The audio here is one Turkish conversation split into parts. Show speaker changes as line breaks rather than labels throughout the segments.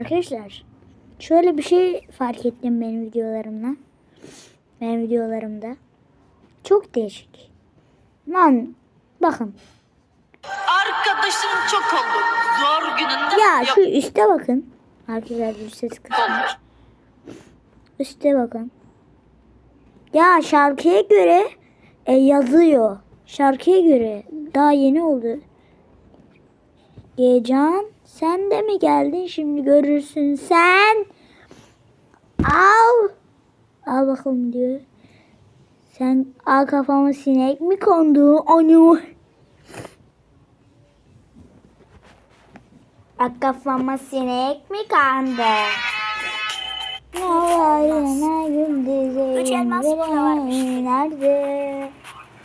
Arkadaşlar şöyle bir şey fark ettim benim videolarımda. Benim videolarımda. Çok değişik. Lan bakın.
Arkadaşım çok oldu. Zor gününde
Ya şu üste bakın. Arkadaşlar ses kısmı. Üste bakın. Ya şarkıya göre e, yazıyor. Şarkıya göre. Daha yeni oldu. Gecan sen de mi geldin şimdi görürsün sen. Al. Al bakalım diyor. Sen al kafama sinek mi kondu? Onu. Al kafama sinek mi kandı? Ne gündüzü
Üç elmas burada varmış.
Nerede?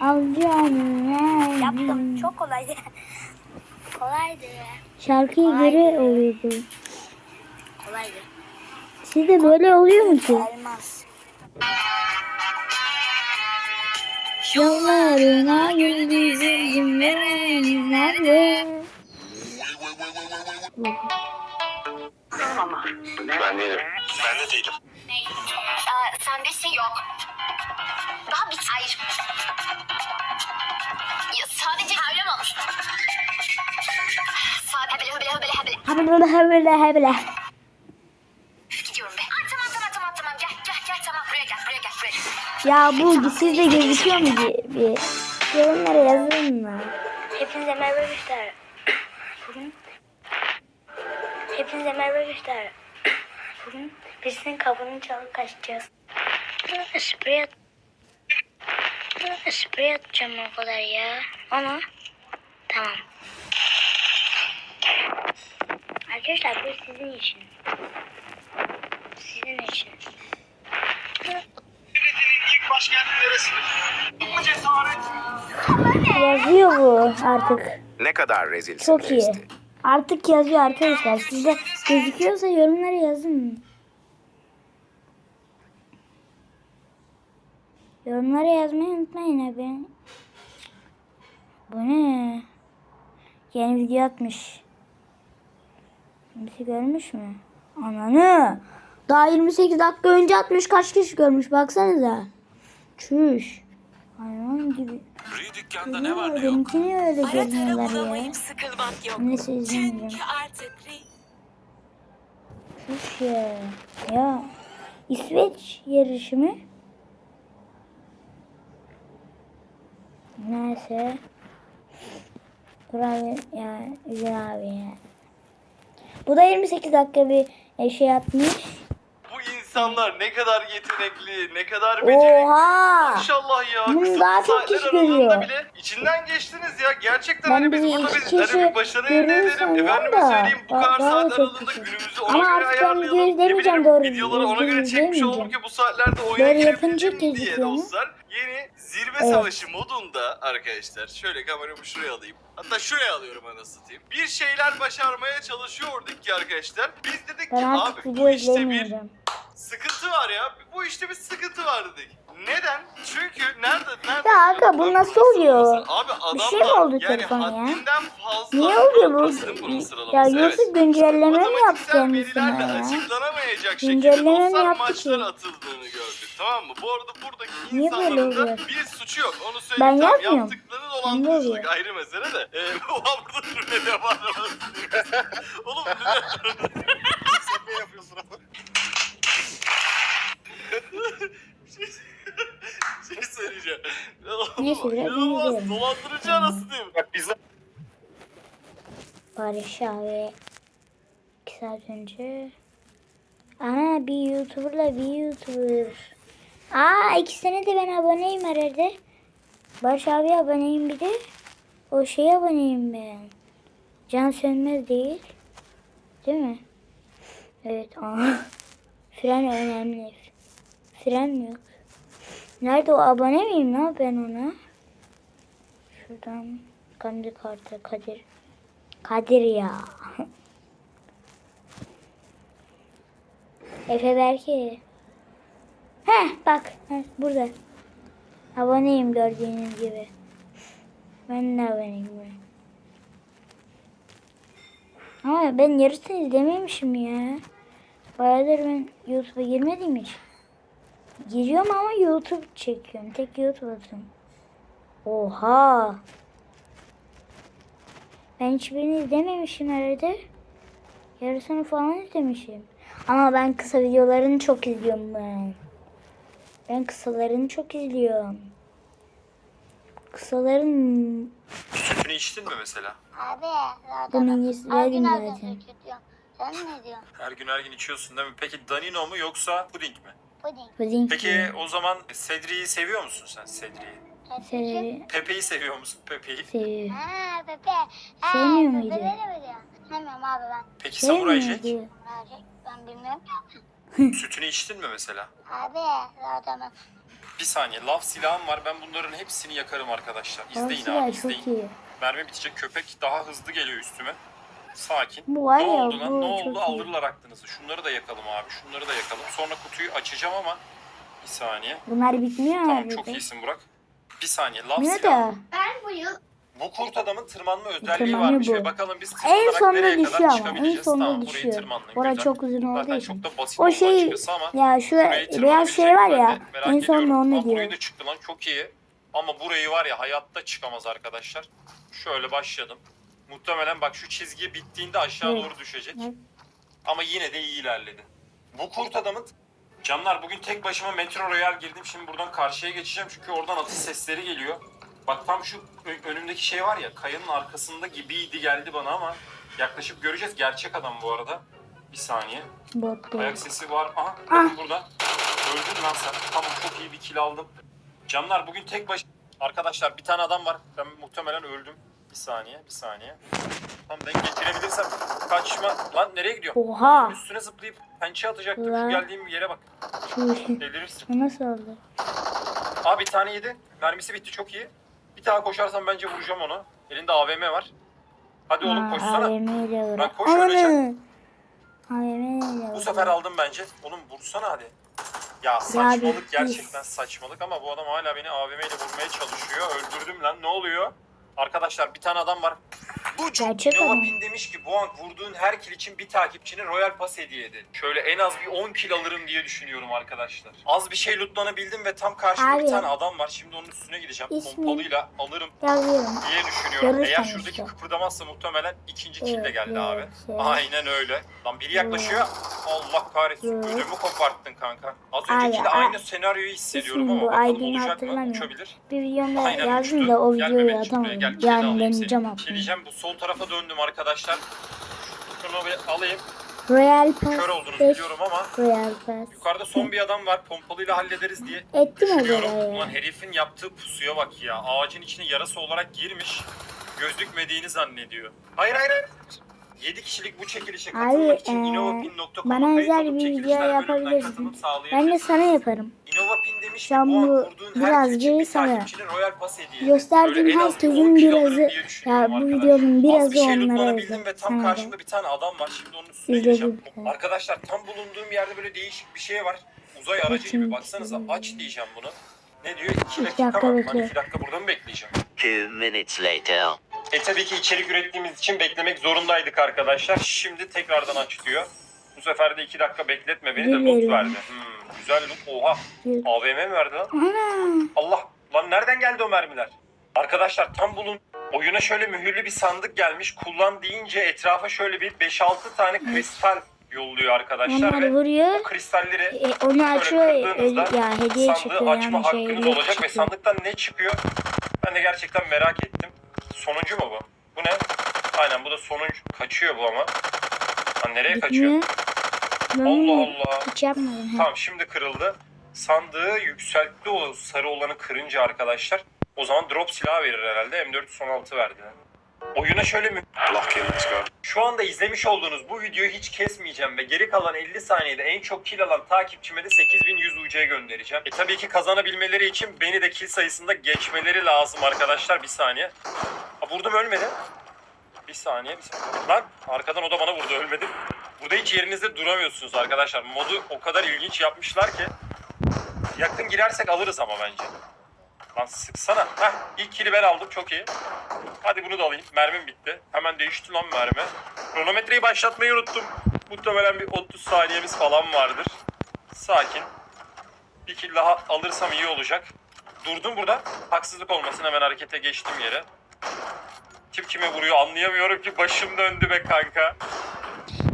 Canım nerede?
Yaptım. Çok kolaydı. Kolaydı.
Şarkıya göre oluyordu.
Kolaydı.
Sizde böyle oluyor mu ki?
Elmas.
Yollarına gündüzüm nerede?
Ben değilim. Ben de değilim.
Aa, sende şey yok. Daha bir hayır. Ya, sadece öyle mi olur?
Habele habele habele.
Gidiyorum be. Ay, tamam tamam tamam tamam gel gel gel tamam buraya gel buraya gel buraya.
Ya bu sizde gözüküyor mu bir, yorumlara yazın mı?
Hepinize merhaba arkadaşlar. Bugün Hepinize merhaba arkadaşlar. Bugün birisinin kapını çalıp kaçacağız. Sprey at. Sprey atacağım o kadar ya. Ama tamam. Arkadaşlar bu sizin için. Sizin için.
İlk başkenti neresi? Bu cesaret.
Yazıyor bu artık.
Ne kadar rezilsin
Çok iyi.
Testi.
Artık yazıyor arkadaşlar. Sizde gözüküyorsa yorumlara yazın. Yorumlara yazmayı unutmayın abi. Bu ne? Yeni video atmış. Kimse görmüş mü? Ananı. Daha 28 dakika önce atmış. Kaç kişi görmüş baksanıza. Çüş. Hayvan gibi.
Dükkanda ne var ne yok.
Benimkini öyle
Ara tara
görmüyorlar ya.
bulamayıp sıkılmak yok.
Neyse izlemeyeceğim.
Çünkü artık Gri
Şuş ya. Ya. İsveç yarışı mı? Neyse. Burayı ya güzel abi ya. Bu da 28 dakika bir e, şey atmış.
İnsanlar ne kadar yetenekli, ne kadar becerikli.
Oha!
Maşallah ya.
Bunu
Kısa
daha çok
saatler
kişi
aralığında
görüyor.
bile içinden geçtiniz ya. Gerçekten
Ben
hani biz
bir
burada
iki
biz
kişi
hani bir başarı elde edelim.
sanıyorum
Efendime
da,
söyleyeyim bu
daha-
kadar
çok
aralığında günümüzü
Ama
ona göre
artık ben
ayarlayalım.
videoyu
Ne
izlemeyeceğim,
bileyim,
doğru
Videoları ona göre çekmiş olalım ki bu saatlerde oyuna
Böyle
diye
gözüküyor mu?
dostlar. Yeni zirve
Evet.
savaşı modunda arkadaşlar şöyle kameramı şuraya alayım. Hatta şuraya alıyorum anasını satayım. Bir şeyler başarmaya çalışıyorduk ki arkadaşlar. Biz dedik ki
Ben artık
abi
video
bu işte bir
izlemeyeceğim.
Sıkıntı var ya. Bu işte bir sıkıntı var dedik. Neden? Çünkü nerede nerede?
Ya aga, bu
Ben
nasıl oluyor?
Abi
Bir şey mi oldu
yani
telefona ya?
haddinden fazla.
Niye oluyor bu? Ya
sıralaması?
Yusuf
Evet.
güncelleme mi yaptı
Matematiksel
kendisine
verilerle
ya?
açıklanamayacak şekilde
Güncelleme mi
dostlar
yaptı
maçlar
ki?
atıldığını gördük. Tamam mı? Bu arada buradaki
Niye böyle
insanların da
oluyor?
bir suçu yok. Onu
Ben
söyleyeyim. Tamam,
yazmıyorum.
Yaptıkları
oluyor?
dolandırıcılık ayrı mesele de. Ee, ulan burada rüle var. Oğlum rüle
Sen ne yapıyorsun ama?
Şey, şey söyleyeceğim.
Neyse, biraz
İnanılmaz dolandırıcı anası diyeyim.
Bak bizde
Barış abi 2 saat önce Ana bir YouTuber'la bir YouTuber Aa ikisine de ben aboneyim herhalde Barış abi aboneyim bir de O şeye aboneyim ben Can Sönmez değil Değil mi? Evet aa. Fren önemli Fren yok Nerede o abone miyim ne ben ona Şuradan Kadir kartı Kadir Kadir ya. Efe belki. Heh bak heh, burada. Aboneyim gördüğünüz gibi. Ben de aboneyim. ben. Ama ben yarısını izlememişim ya. Bayağıdır ben YouTube'a girmedim hiç. Giriyorum ama YouTube çekiyorum. Tek YouTube atıyorum. Oha. Ben hiçbirini izlememişim herhalde. Yarısını falan izlemişim. Ama ben kısa videolarını çok izliyorum ben. Ben kısalarını çok izliyorum. Kısaların
Sütünü içtin mi mesela?
Abi.
Bunun
her
zaten.
Sen ne diyorsun?
Her gün her gün içiyorsun değil mi? Peki Danino mu yoksa puding mi?
Puding.
Puding
Peki o zaman Cedric'i seviyor musun sen Cedric'i?
Seviyorum.
Pepe'yi seviyor musun Pepe'yi?
Seviyorum.
Ha Pepe. Ha,
Sevmiyor muydu?
Sevmiyorum abi ben.
Peki Samuray Jack?
ben bilmiyorum ki.
Sütünü içtin mi mesela?
Abi zaten.
Bir saniye laf silahım var ben bunların hepsini yakarım arkadaşlar. İzleyin abi izleyin.
iyi.
Mermi bitecek köpek daha hızlı geliyor üstüme. Sakin.
Bu var
ne
ya,
oldu lan
bu
ne oldu
iyi.
alırlar aklınızı. Şunları da yakalım abi şunları da yakalım. Sonra kutuyu açacağım ama bir saniye.
Bunlar bitmiyor
Tamam
abi.
çok iyisin Burak. Bir saniye laf
Ne
silahı.
de?
Ben bu yıl.
Bu kurt adamın tırmanma özelliği
Tırmanıyor
varmış
bu.
ve bakalım biz
En sonunda
nereye
düşüyor
kadar
ama. En sonunda
tamam, burayı
düşüyor.
Güzel.
çok uzun olduğu
Zaten
için.
çok da basit
O şey
açıkçası ama
ya şu beyaz şey var ya. En sonunda onu
Aa, Burayı
diyor.
da çıktı lan çok iyi. Ama burayı var ya hayatta çıkamaz arkadaşlar. Şöyle başladım. Muhtemelen bak şu çizgi bittiğinde aşağı doğru düşecek. Ama yine de iyi ilerledi. Bu kurt adamın Canlar bugün tek başıma Metro Royal girdim. Şimdi buradan karşıya geçeceğim çünkü oradan atış sesleri geliyor. Bak tam şu önümdeki şey var ya kayanın arkasında gibiydi geldi bana ama yaklaşıp göreceğiz. Gerçek adam bu arada. Bir saniye.
Değil.
Ayak sesi var. Aha
Ah.
burada. Öldün lan sen. Tamam çok iyi bir kill aldım. Canlar bugün tek baş... Arkadaşlar bir tane adam var. Ben muhtemelen öldüm. Bir saniye, bir saniye. Tam denk getirebilirsem kaçma. Lan nereye gidiyor?
Oha.
Üstüne zıplayıp pençe atacaktım. Şu
Lan.
geldiğim yere bak.
Şu
Delirirsin.
Bu nasıl oldu?
Aa bir tane yedi. Mermisi bitti çok iyi. Bir daha koşarsam bence vuracağım onu. Elinde AVM var. Hadi oğlum koşsana.
AVM ile vur.
Lan koş
Ananı. AVM ile vur.
Bu sefer aldım bence. Oğlum vursana hadi. Ya saçmalık gerçekten saçmalık ama bu adam hala beni AVM ile vurmaya çalışıyor. Öldürdüm lan ne oluyor? Arkadaşlar bir tane adam var. Bu
Gerçek adam.
Pin demiş ki bu an vurduğun her kill için bir takipçinin Royal Pass hediye edin. Şöyle en az bir 10 kill alırım diye düşünüyorum arkadaşlar. Az bir şey lootlanabildim ve tam karşımda bir
Abi.
tane adam var. Şimdi onun üstüne gideceğim.
İsmi-
Pompalıyla alırım
Yazıyorum.
diye düşünüyorum.
Görürsen
Eğer şuradaki
işte.
kıpırdamazsa muhtemelen ikinci kill de geldi abi.
evet.
Aynen öyle. Lan biri yaklaşıyor. Allah kahretsin.
Evet.
Ödümü koparttın kanka. Az
Abi,
önceki de aynı senaryoyu hissediyorum ama
bu,
bakalım olacak mı? Uçabilir.
Bir
Aynen
yazdım da o videoyu
gel, kilini
Yani deneyeceğim aslında.
Kileyeceğim. Bu sol tarafa döndüm arkadaşlar. Şunu bir alayım.
Royal
Kör
Pass
oldunuz
5
biliyorum ama
Royal Pass.
yukarıda son bir adam var. Pompalıyla hallederiz diye
Ettim o
düşünüyorum.
kadar
Ulan
ya.
herifin yaptığı pusuya bak ya. Ağacın içine yarası olarak girmiş. Gözlükmediğini zannediyor. Hayır hayır hayır. 7 kişilik bu çekilişe
Abi,
katılmak için
eee,
innovapin.com'a
bana özel bir video yapabilirsin. Ben de sana yaparım.
Innovapin demiş ki
Sen
bu vurduğun her için bir takipçinin Royal Pass hediye. 10 kilo alırım
birazı- ya bu videonun
Az
birazı
bir şey
onlara özel.
ve tam karşımda bir tane adam var. Şimdi onun üstüne
İzledim.
gideceğim. Arkadaşlar tam bulunduğum yerde böyle değişik bir şey var. Uzay aracı gibi baksanıza. Aç diyeceğim bunu. Ne diyor? 2
İki
dakika
dakika.
Lan 2 dakika burada mı bekleyeceğim?
Two minutes later.
E tabii ki içerik ürettiğimiz için beklemek zorundaydık arkadaşlar. Şimdi tekrardan aç diyor. Bu sefer de 2 dakika bekletme beni de loot
Bilmiyorum.
verdi. Hmm, güzel loot. Oha. AVM mi verdi lan?
Ana.
Allah. Lan nereden geldi o mermiler? Arkadaşlar tam bulun. Oyuna şöyle mühürlü bir sandık gelmiş. Kullan deyince etrafa şöyle bir 5-6 tane kristal yolluyor arkadaşlar.
Onlar
Ve
vuruyor.
bu kristalleri
E, onu açıyor. e, ya hediye
sandığı
çıkıyor
açma
yani şey.
hakkınız
yok
olacak ve
çıkıyor.
sandıktan ne çıkıyor? Ben de gerçekten merak ettim. Sonuncu mu bu? Bu ne? Aynen bu da sonuncu. Kaçıyor bu ama. Lan nereye kaçıyor? Allah Allah.
Hiç yapmadım.
Tamam şimdi kırıldı. Sandığı yükseltti o sarı olanı kırınca arkadaşlar. O zaman drop silah verir herhalde. M416 verdi. Oyuna şöyle mi?
Lock in, let's go.
Şu anda izlemiş olduğunuz bu videoyu hiç kesmeyeceğim ve geri kalan 50 saniyede en çok kill alan takipçime de 8100 UC göndereceğim. E tabii ki kazanabilmeleri için beni de kill sayısında geçmeleri lazım arkadaşlar. Bir saniye. Ha, vurdum ölmedi. Bir saniye bir saniye. Lan arkadan o da bana vurdu ölmedim. Burada hiç yerinizde duramıyorsunuz arkadaşlar. Modu o kadar ilginç yapmışlar ki. Yakın girersek alırız ama bence. Lan sıksana. Heh ilk kili ben aldım çok iyi. Hadi bunu da alayım. Mermim bitti. Hemen değişti lan mermi. Kronometreyi başlatmayı unuttum. Muhtemelen bir 30 saniyemiz falan vardır. Sakin. Bir kill daha alırsam iyi olacak. Durdum burada. Haksızlık olmasın hemen harekete geçtim yere. Kim kime vuruyor anlayamıyorum ki başım döndü be kanka.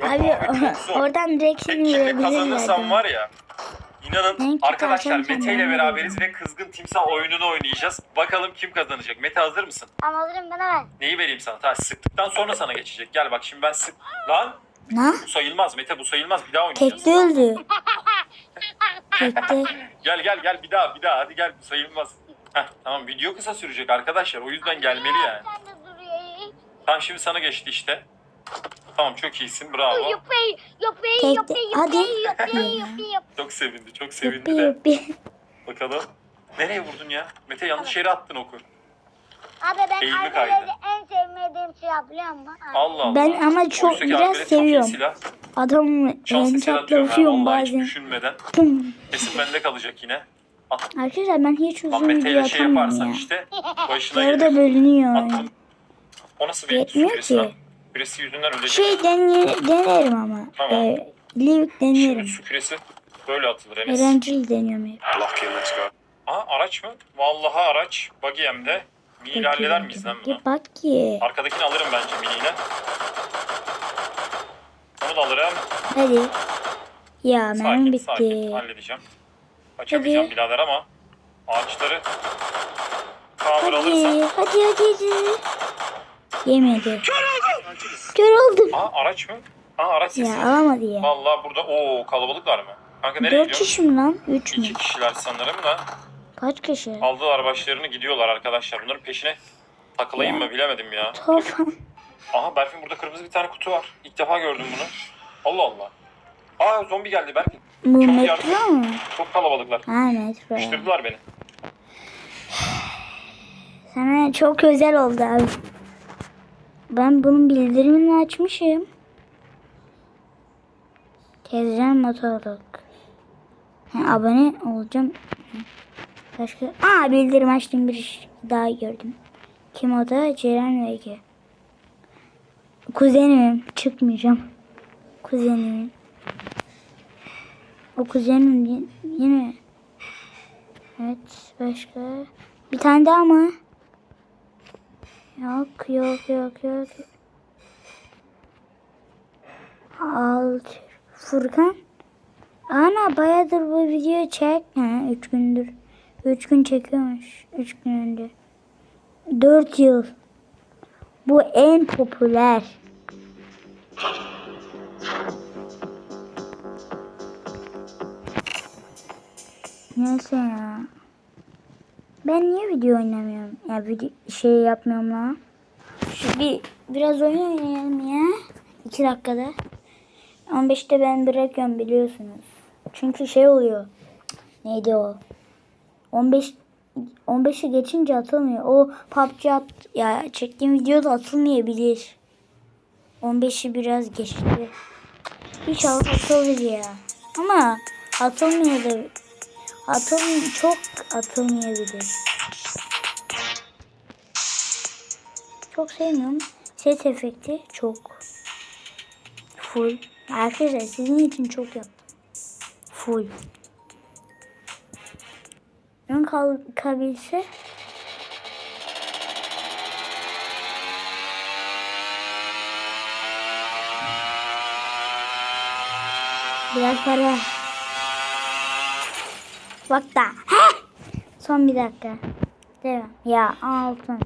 Yok
Abi
zor.
oradan direkt seni
kille kazanırsam var ya. İnanın arkadaşlar Mete ile beraberiz ve kızgın timsah oyununu oynayacağız. Bakalım kim kazanacak. Mete hazır mısın?
Tamam hazırım bana ver.
Neyi vereyim sana? Tamam sıktıktan sonra sana geçecek. Gel bak şimdi ben sık... Lan
Ne?
bu sayılmaz Mete bu sayılmaz. Bir daha oynayacağız.
Tekte öldü. Tekte.
Gel gel gel bir daha bir daha hadi gel bu sayılmaz. Heh, tamam video kısa sürecek arkadaşlar o yüzden gelmeli yani.
Sen de duruyor.
Tamam şimdi sana geçti işte. Tamam çok iyisin bravo.
Tekte.
yuppie,
Hadi.
yuppie, yuppie, yuppie, yuppie.
Çok sevindi çok
Yuppi
sevindi de.
yuppi.
Bakalım. Nereye vurdun ya? Mete yanlış yere attın oku.
Abi ben
Eğilme
en sevmediğim silah biliyor musun?
Allah Allah.
Ben ama çok
Oysa ki
biraz
çok iyi
seviyorum.
silah.
Adamı
Şans eseri atıyorum ha.
enchantlatıyorum
Vallahi hiç
bazen.
düşünmeden.
Pum.
Kesin bende kalacak yine. At.
Arkadaşlar ben hiç
Lan
uzun
Mete
video
şey yaparsan
atamıyorum ya.
işte başına
Yarıda
gelir.
bölünüyor.
Attım. O nasıl bir
Yetmiyor ki.
Süresi yüzünden ölecek.
Şey dene, denerim ama.
Tamam.
Ee, Livik
Şimdi
denerim.
su küresi böyle atılır Enes.
Erencil deniyorum hep.
Lock in let's go.
Aa araç mı? Vallahi araç. Buggy hem de. Mini halleder miyiz lan bunu?
Bak ki.
Arkadakini alırım bence miniyle. Onu da alırım.
Hadi. Ya mermi
Sakin sakin
bitti.
halledeceğim. Kaçamayacağım
Hadi.
birader ama ağaçları cover
Hadi,
alırsam.
hadi, hadi, hadi. Yemedi. Kör oldum.
Aa araç mı? Aa araç sesi.
Ya alamadı ya.
Vallahi burada o kalabalıklar mı? Kanka nereye
Dört
gidiyorsun?
kişi mi lan? Üç mü?
İki kişiler sanırım da.
Kaç kişi?
Aldılar başlarını gidiyorlar arkadaşlar. Bunların peşine takılayım mı bilemedim ya.
Tuhaf.
Aha Berfin burada kırmızı bir tane kutu var. İlk defa gördüm bunu. Allah Allah. Aa zombi geldi Berfin.
Bu
Çok
metro
yardım-
mu?
Çok kalabalıklar.
Ha metro.
Sıkıştırdılar beni.
Sana çok özel oldu abi. Ben bunun bildirimini açmışım. Tezcan motorluk. Ha, abone olacağım. Başka... Aa bildirim açtım bir iş daha gördüm. Kim o da? Ceren Vege. Kuzenim. Çıkmayacağım. Kuzenim. O kuzenim yine. Evet başka. Bir tane daha mı? Yok yok yok yok. Alt. Furkan. Ana bayağıdır bu video çek. Ha, üç gündür. Üç gün çekiyormuş. Üç gün önce. Dört yıl. Bu en popüler. Neyse ya. Ben niye video oynamıyorum? Ya video şey yapmıyorum lan. Şu bir biraz oyun oynayalım ya. 2 dakikada. 15'te ben bırakıyorum biliyorsunuz. Çünkü şey oluyor. Neydi o? 15 15'i geçince atılmıyor. O PUBG at, ya çektiğim videoda atılmayabilir. 15'i biraz geçti. İnşallah atılır ya. Ama atılmıyor da atıl çok atılmayabilir. Çok sevmiyorum. Ses efekti çok. Full. Arkadaşlar sizin için çok yaptım. Full. Ön kalkabilse Biraz para. Da. Heh! Son bir dakika. Devam. Ya altın.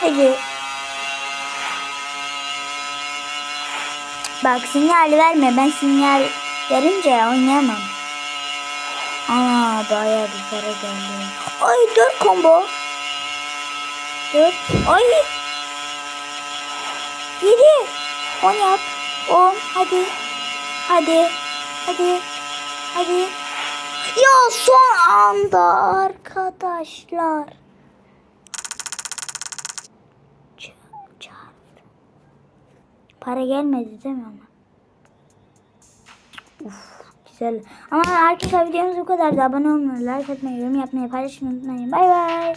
Hadi. Bak sinyal verme. Ben sinyal verince oynayamam. Ana bayağı bir para geldi. Ay dört combo. Dört. Ay. Yedi. On yap. On. Hadi. Hadi. Hadi. Hadi. Ya son anda arkadaşlar. Para gelmedi değil mi ama? Uf, güzel. Ama arkadaşlar videomuz bu kadardı. Abone olmayı, like atmayı, yorum yapmayı, paylaşmayı unutmayın. Bay bay.